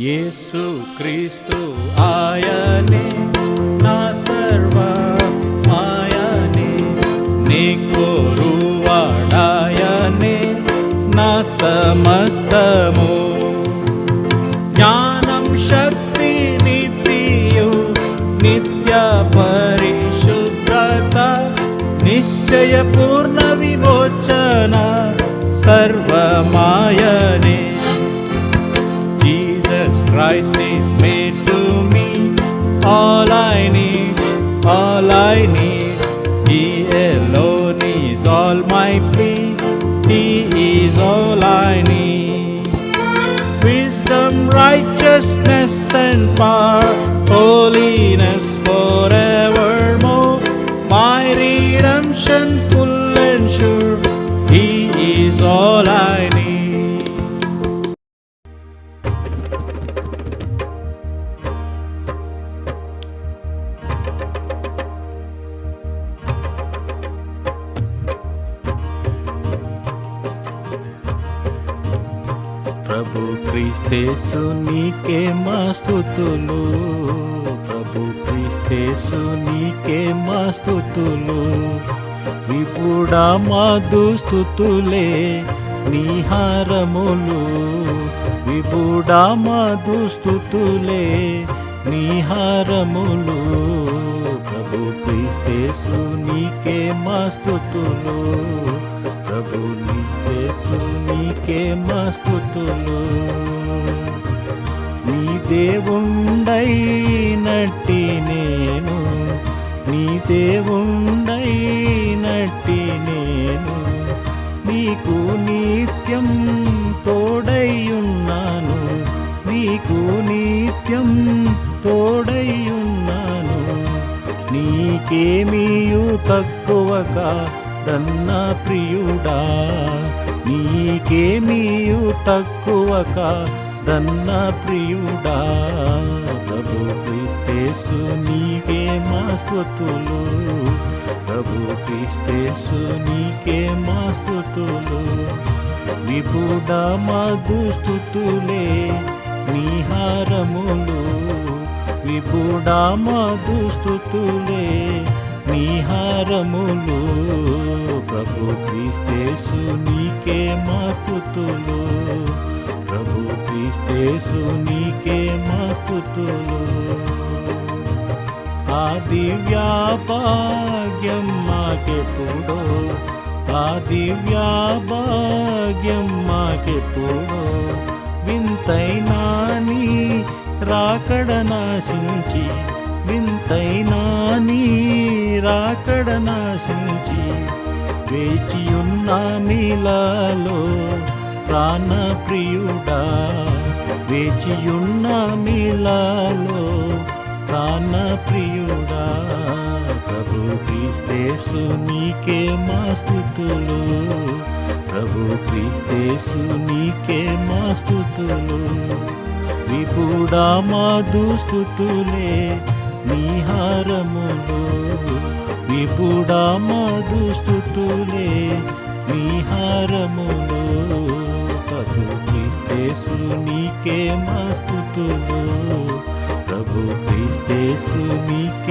యేసు క్రీస్తు ఆయనే నా సర్వ ఆయనే నీ కోరువాడాయనే నా సమస్తము. జ్ఞానం శక్తి నిత్యు నిత్య పరిశుద్ధత నిశ్చయ పూర్ణ విమోచన సర్వమాయనే. Christ is made to me all I need, all I need. He alone is all my plea, He is all I need. Wisdom, righteousness, and power, క్రీస్తేసు నీకే మా స్తుతులు ప్రభు క్రీస్తేసు నీకే మా స్తుతులు విపుడా మా దుస్తుతులే నీహారములు విపుడా మా దుస్తుతులే నీహారములు ప్రభు క్రీస్తేసు నీకే మా స్తుతులు ప్రభు నీకేసు నీకే మా నీ దేవుండై నట్టి నేను నీ దేవుండై నట్టి నేను నీకు నిత్యం తోడైయున్నాను నీకు నిత్యం తోడైయున్నాను నీకేమీయు తక్కువగా దన్న ప్రియుడా నీకేమీయు తక్కువగా దన్న ప్రియుడా. ప్రభు క్రీస్తేసు నీకే మా స్థుతులు ప్రభు క్రీస్తేసు నీకే మా స్థుతులు. విపుడా మా దుస్థుతులే నీ హారములు. విపుడా మా దుస్థుతులే నీ హారములు ప్రభు క్రీస్తేసు నీకే మా స్తుతులు ప్రభు క్రీస్తేసు నీకే మా స్తుతులు ఆ దివ్యాభాగ్యం మాకెప్పుడో ఆ దివ్యాభాగ్యం మాకెప్పుడో వింతైనా నీ రాకడ నాశించి వింతైనా నీ రాకడ నాశించి వేచియున్న మీలాలో ప్రాణ ప్రియుడా వేచియున్న మీలాలో ప్రాణ ప్రియుడా. ప్రభు క్రీస్తేసు నీకే మా స్థుతులు ప్రభు క్రీస్తేసు నీకే మా స్థుతులు. విపుడా మా దుస్థుతులే నీ హారములు విపుడా మా నీ హారములు ప్రభు క్రీస్తేసు నీకే మా ప్రభు క్రీస్తేసు నీకే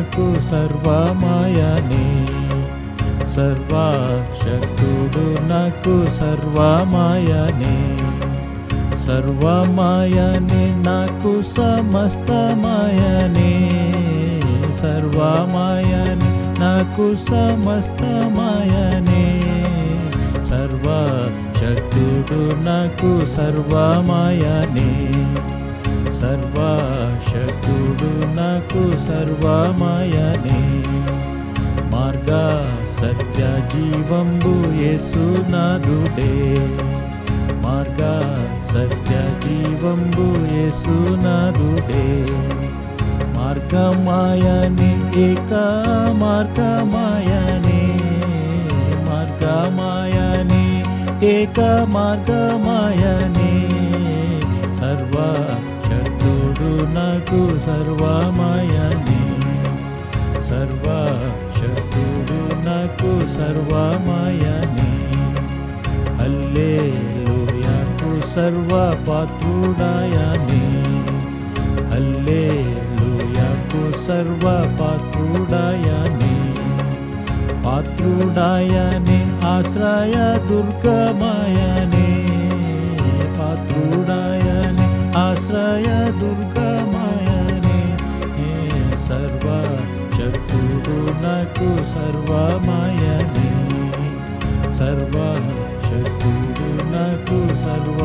సర్వశక్తుడు నాకు సర్వమాయనే. సర్వశక్తుడు నాకు సర్వమాయనే. సర్వమాయనే నాకు సమస్తమాయనే. సర్వమాయనే నాకు సమస్తమాయనే. సర్వశక్తుడు నాకు సర్వమాయనే. సర్వశక్తుడు ಜೀವಂಬು ಯೇಸುನಾದುಡೆ ಮಾರ್ಗ ಸತ್ಯ ಜೀವಂಬು ಯೇಸುನಾದುಡೆ ಮಾರ್ಗ ಮಾಯನೆ ಏಕ ಮಾರ್ಗ ಮಾಯನೆ ಮಾರ್ಗ ಮಾಯನೆ ಏಕ ಮಾರ್ಗ ಮಾಯನೆ ಸರ್ವ ಶತ್ರುಡು ನಗು ಸರ್ವ ಮಾಯನೆ ಸರ್ವ సర్వశక్తుడు నాకు సర్వ హల్లేలూయాకు సర్వపాత్రుడాయనే సర్వ సర్వపాత్రుడాయనే పాత్రుడాయనే ఆశ్రయ దుర్గమాయనే. సర్వ శక్తుడు నాకు సర్వ